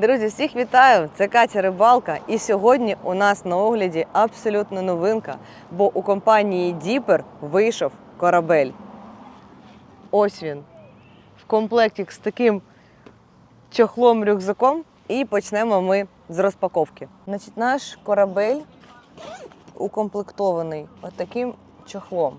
Друзі, всіх вітаю! Це Катя Рибалка. І сьогодні у нас на огляді абсолютно новинка, бо у компанії Діпер вийшов корабель. Ось він. В комплекті з таким чохлом-рюкзаком. І почнемо ми з розпаковки. Значить, наш корабель укомплектований отаким чохлом.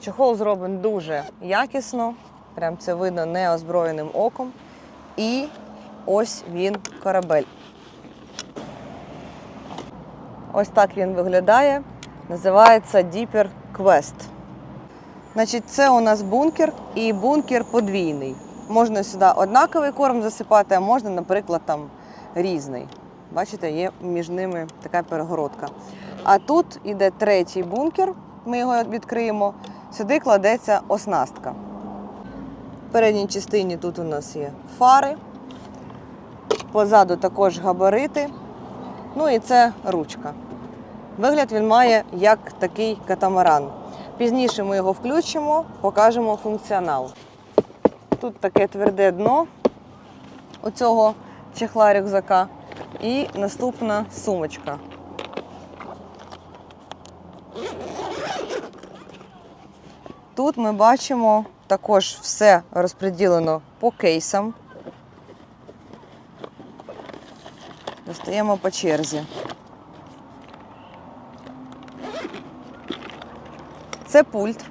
Чохол зроблений дуже якісно, прям це видно неозброєним оком. І ось він корабель. Ось так він виглядає. Називається Deeper Quest. Значить, це у нас бункер і бункер подвійний. Можна сюди однаковий корм засипати, а можна, наприклад, там різний. Бачите, є між ними така перегородка. А тут іде третій бункер, ми його відкриємо. Сюди кладеться оснастка. В передній частині тут у нас є фари, позаду також габарити. Ну і це ручка. Вигляд він має як такий катамаран. Пізніше ми його включимо, покажемо функціонал. Тут таке тверде дно у цього чехла рюкзака. І наступна сумочка. Тут ми бачимо також все розподілено по кейсам. Достаємо по черзі. Це пульт.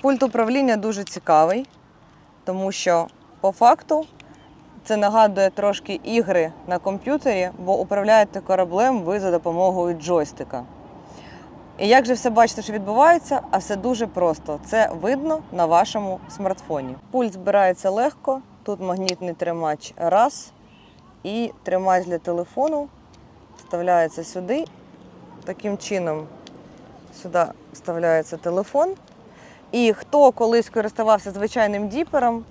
Пульт управління дуже цікавий, тому що по факту це нагадує трошки ігри на комп'ютері, бо управляєте кораблем ви за допомогою джойстика. І як же все бачите, що відбувається, а все дуже просто. Це видно на вашому смартфоні. Пульт збирається легко, тут магнітний тримач раз, і тримач для телефону вставляється сюди. Таким чином сюди вставляється телефон. І хто колись користувався звичайним діпером,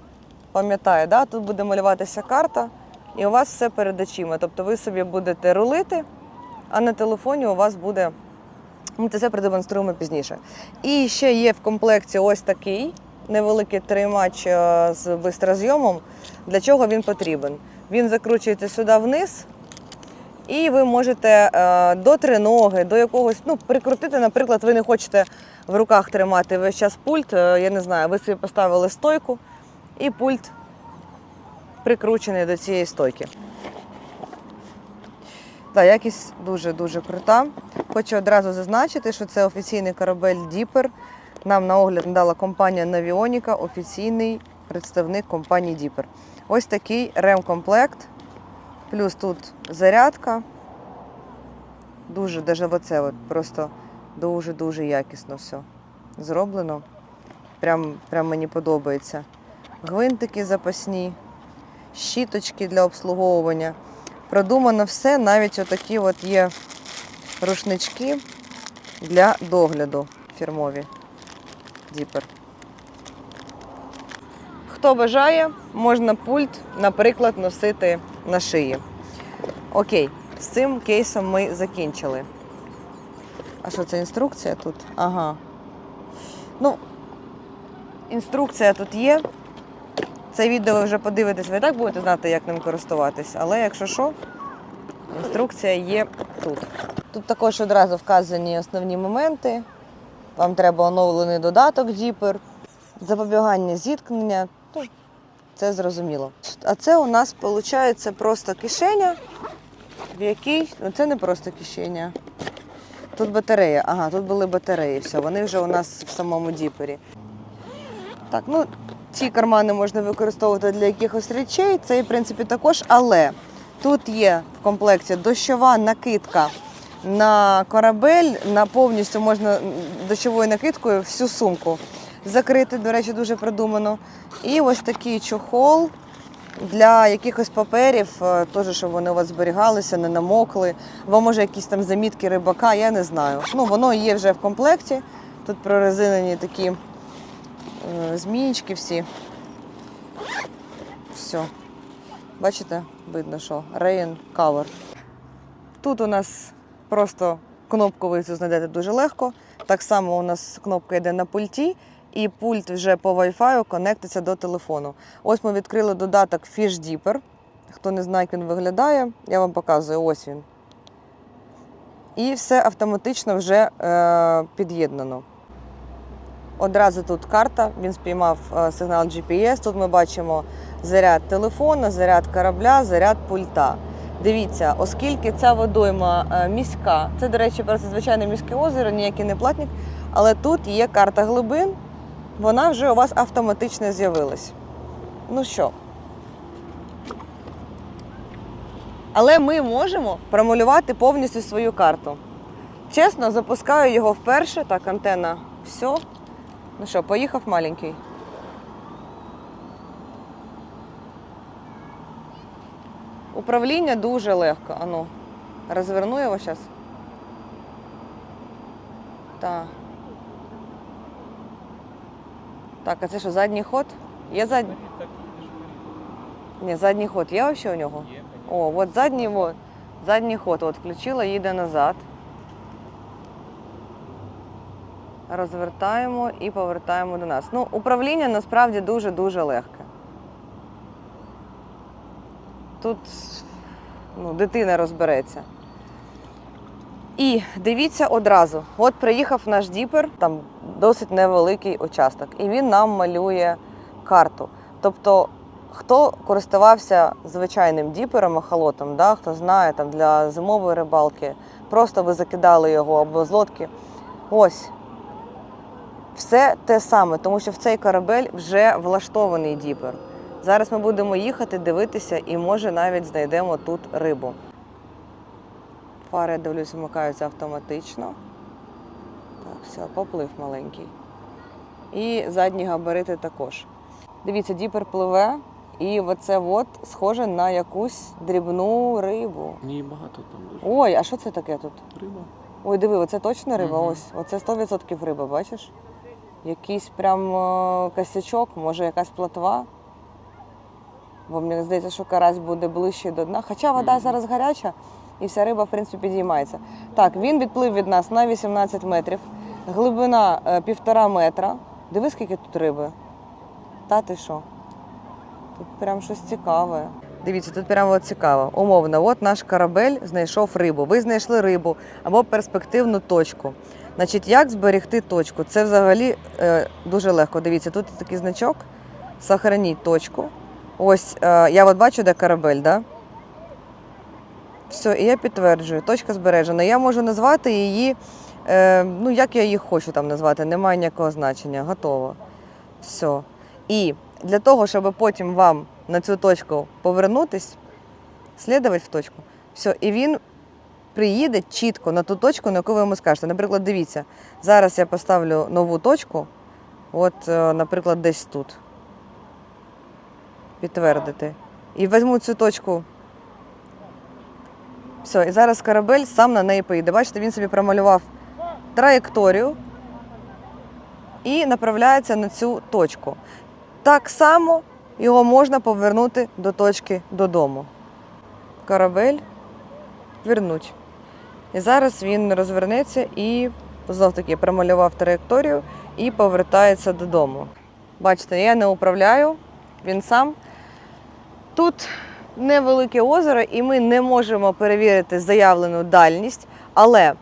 пам'ятає, да? тут буде малюватися карта, і у вас все перед очима. Тобто ви собі будете рулити, а на телефоні у вас буде. Ми це все продемонструємо пізніше. І ще є в комплекті ось такий невеликий тримач е, з бистрозйомом. Для чого він потрібен? Він закручується сюди вниз, і ви можете е, до триноги, до якогось, ну, прикрутити, наприклад, ви не хочете в руках тримати весь час пульт. е, Я не знаю, ви собі поставили стойку, і пульт прикручений до цієї стойки. Так, якість дуже-дуже крута. Хочу одразу зазначити, що це офіційний корабель Діпер. Нам на огляд надала компанія Навіоніка, офіційний представник компанії Діпер. Ось такий ремкомплект. Плюс тут зарядка. Дуже, даже оце от просто дуже-дуже якісно все зроблено. Прям, прям мені подобається. Гвинтики запасні, щіточки для обслуговування. Продумано все, навіть отакі от є рушнички для догляду фірмові. Діпер. Хто бажає, можна пульт, наприклад, носити на шиї. Окей, з цим кейсом ми закінчили. А що це інструкція тут? Ага. Ну, інструкція тут є. Це відео ви вже подивитесь, ви так будете знати, як ним користуватись. Але якщо що, інструкція є тут. Тут також одразу вказані основні моменти. Вам треба оновлений додаток Dipper, запобігання зіткнення. Ну, це зрозуміло. А це у нас виходить просто кишеня, в якій. Ну, це не просто кишеня. Тут батарея. Ага, тут були батареї. Все, вони вже у нас в самому діпері. Так, ну ці кармани можна використовувати для якихось речей. Це, в принципі, також, але тут є в комплекті дощова накидка на корабель, на повністю можна дощовою накидкою всю сумку закрити. До речі, дуже продумано. І ось такий чохол для якихось паперів, е, теж, щоб вони у вас зберігалися, не намокли. Або може якісь там замітки рибака, я не знаю. Ну, воно є вже в комплекті. Тут прорезинені такі е, змієчки всі. Все. Бачите, видно, що Rain Cover. Тут у нас просто кнопку ви цю знайдете дуже легко. Так само у нас кнопка йде на пульті. і пульт вже по Wi-Fi конектиться до телефону. Ось ми відкрили додаток Fish Deeper. Хто не знає, як він виглядає, я вам показую. Ось він. І все автоматично вже е, під'єднано. Одразу тут карта, він спіймав е, сигнал GPS. Тут ми бачимо заряд телефона, заряд корабля, заряд пульта. Дивіться, оскільки ця водойма е, міська, це, до речі, просто звичайне міське озеро, ніякий не платник, але тут є карта глибин, вона вже у вас автоматично з'явилась. Ну що? Але ми можемо промалювати повністю свою карту. Чесно, запускаю його вперше. Так, антенна, все. Ну що, поїхав маленький. Управління дуже легко. Ану, розверну його зараз. Так. Так, а це що, задній ход? Є задній? Ні, задній ход є взагалі у нього? О, от задній, от. Задній ход. От включила, їде назад. Розвертаємо і повертаємо до нас. Ну, управління насправді дуже-дуже легке. Тут ну, дитина розбереться. І дивіться одразу: от приїхав наш діпер, там досить невеликий участок, і він нам малює карту. Тобто, хто користувався звичайним діпером, ехолотом, да, хто знає там для зимової рибалки, просто ви закидали його або з лодки. Ось. Все те саме, тому що в цей корабель вже влаштований діпер. Зараз ми будемо їхати, дивитися і може навіть знайдемо тут рибу. Фари, я дивлюсь, вмикаються автоматично. Так, все, поплив маленький. І задні габарити також. Дивіться, діпер пливе, і оце от схоже на якусь дрібну рибу. Ні, багато там дуже. Ой, а що це таке тут? Риба. Ой, диви, оце точно риба? Мгм. Ось, оце 100% риба, бачиш? Якийсь прям е, косячок, може якась плотва. Бо мені здається, що карась буде ближче до дна. Хоча вода зараз гаряча і вся риба, в принципі, підіймається. Так, він відплив від нас на 18 метрів, глибина е, півтора метра. Диви, скільки тут риби. Та ти що? Тут прям щось цікаве. Дивіться, тут прямо от цікаво. Умовно, от наш корабель знайшов рибу. Ви знайшли рибу або перспективну точку. Значить, як зберегти точку? Це взагалі е, дуже легко. Дивіться, тут такий значок. Сохраніть точку. Ось е, я от бачу, де корабель, да? Все, і я підтверджую, точка збережена. Я можу назвати її, е, ну як я її хочу там назвати, немає ніякого значення. Готово. Все. І для того, щоб потім вам на цю точку повернутись, слідувати в точку, все, і він приїде чітко на ту точку, на яку ви йому скажете. Наприклад, дивіться, зараз я поставлю нову точку, от, е, наприклад, десь тут. Підтвердити. І візьму цю точку. Все, і зараз корабель сам на неї поїде. Бачите, він собі промалював траєкторію і направляється на цю точку. Так само його можна повернути до точки додому. Корабель вернуть. І зараз він розвернеться і знов таки промалював траєкторію і повертається додому. Бачите, я не управляю, він сам. Тут невелике озеро, і ми не можемо перевірити заявлену дальність, але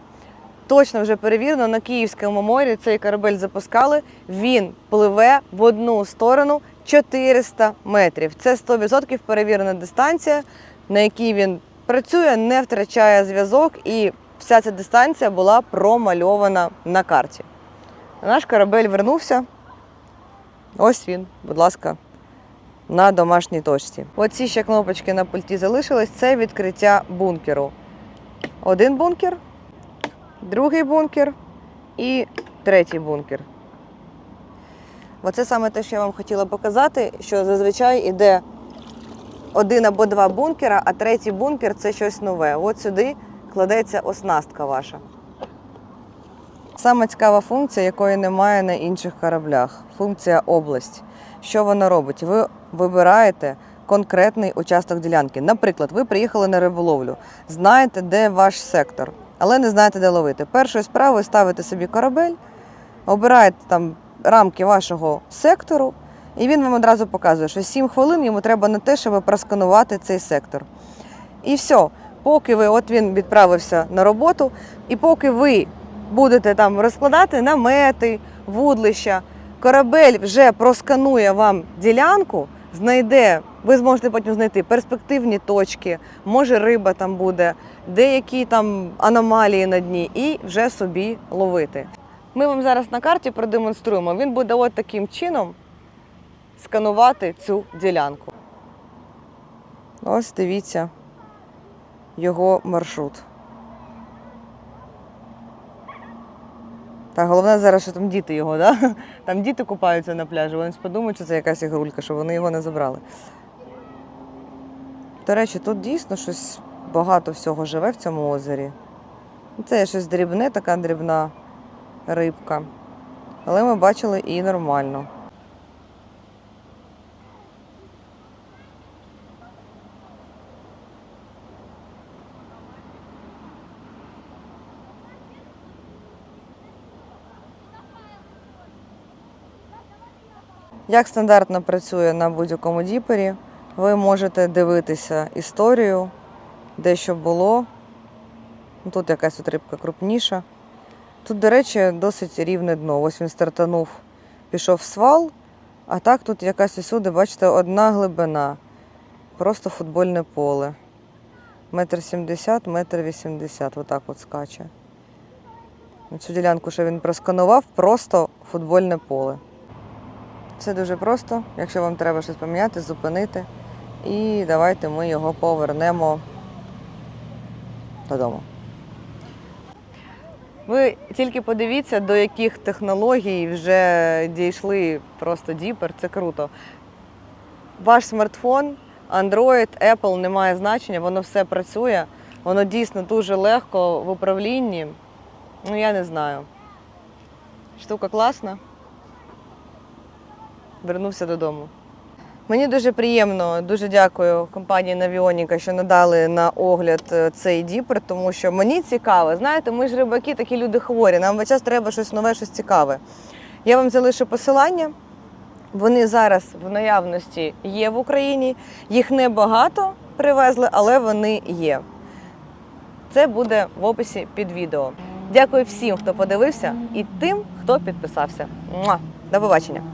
точно вже перевірено на Київському морі цей корабель запускали. Він пливе в одну сторону 400 метрів. Це 100% перевірена дистанція, на якій він працює, не втрачає зв'язок, і вся ця дистанція була промальована на карті. Наш корабель вернувся. Ось він, будь ласка, на домашній точці. Оці ще кнопочки на пульті залишились. Це відкриття бункеру. Один бункер, другий бункер і третій бункер. Оце саме те, що я вам хотіла показати, що зазвичай іде один або два бункера, а третій бункер це щось нове. От сюди кладеться оснастка ваша. Саме цікава функція, якої немає на інших кораблях функція область. Що вона робить? Ви вибираєте конкретний участок ділянки. Наприклад, ви приїхали на риболовлю, знаєте, де ваш сектор, але не знаєте, де ловити. Першою справою ставите собі корабель, обираєте там рамки вашого сектору, і він вам одразу показує, що 7 хвилин йому треба на те, щоб просканувати цей сектор. І все, поки ви, от він відправився на роботу, і поки ви будете там розкладати намети, вудлища, корабель вже просканує вам ділянку, знайде, ви зможете потім знайти перспективні точки, може риба там буде, деякі там аномалії на дні, і вже собі ловити. Ми вам зараз на карті продемонструємо. Він буде от таким чином сканувати цю ділянку. Ось дивіться його маршрут. Та головне зараз, що там діти його, да? Там діти купаються на пляжі, вони подумають, що це якась ігрулька, що вони його не забрали. До речі, тут дійсно щось багато всього живе в цьому озері. Це щось дрібне, така дрібна рибка. Але ми бачили і нормально. Як стандартно працює на будь-якому діпері, ви можете дивитися історію, де що було. Ну, Тут якась от рибка крупніша. Тут, до речі, досить рівне дно. Ось він стартанув, пішов в свал, а так тут якась усюди, бачите, одна глибина. Просто футбольне поле. Метр сімдесят, метр вісімдесят, отак от скаче. Цю ділянку, що він просканував, просто футбольне поле. Це дуже просто. Якщо вам треба щось поміняти, зупинити. І давайте ми його повернемо додому. Ви тільки подивіться, до яких технологій вже дійшли просто діпер. Це круто. Ваш смартфон, Android, Apple не має значення, воно все працює. Воно дійсно дуже легко в управлінні. Ну, я не знаю. Штука класна вернувся додому. Мені дуже приємно, дуже дякую компанії Навіоніка, що надали на огляд е, цей діпер, тому що мені цікаво. Знаєте, ми ж рибаки, такі люди хворі. Нам весь час треба щось нове, щось цікаве. Я вам залишу посилання. Вони зараз в наявності є в Україні. Їх небагато привезли, але вони є. Це буде в описі під відео. Дякую всім, хто подивився, і тим, хто підписався. Муа! До побачення!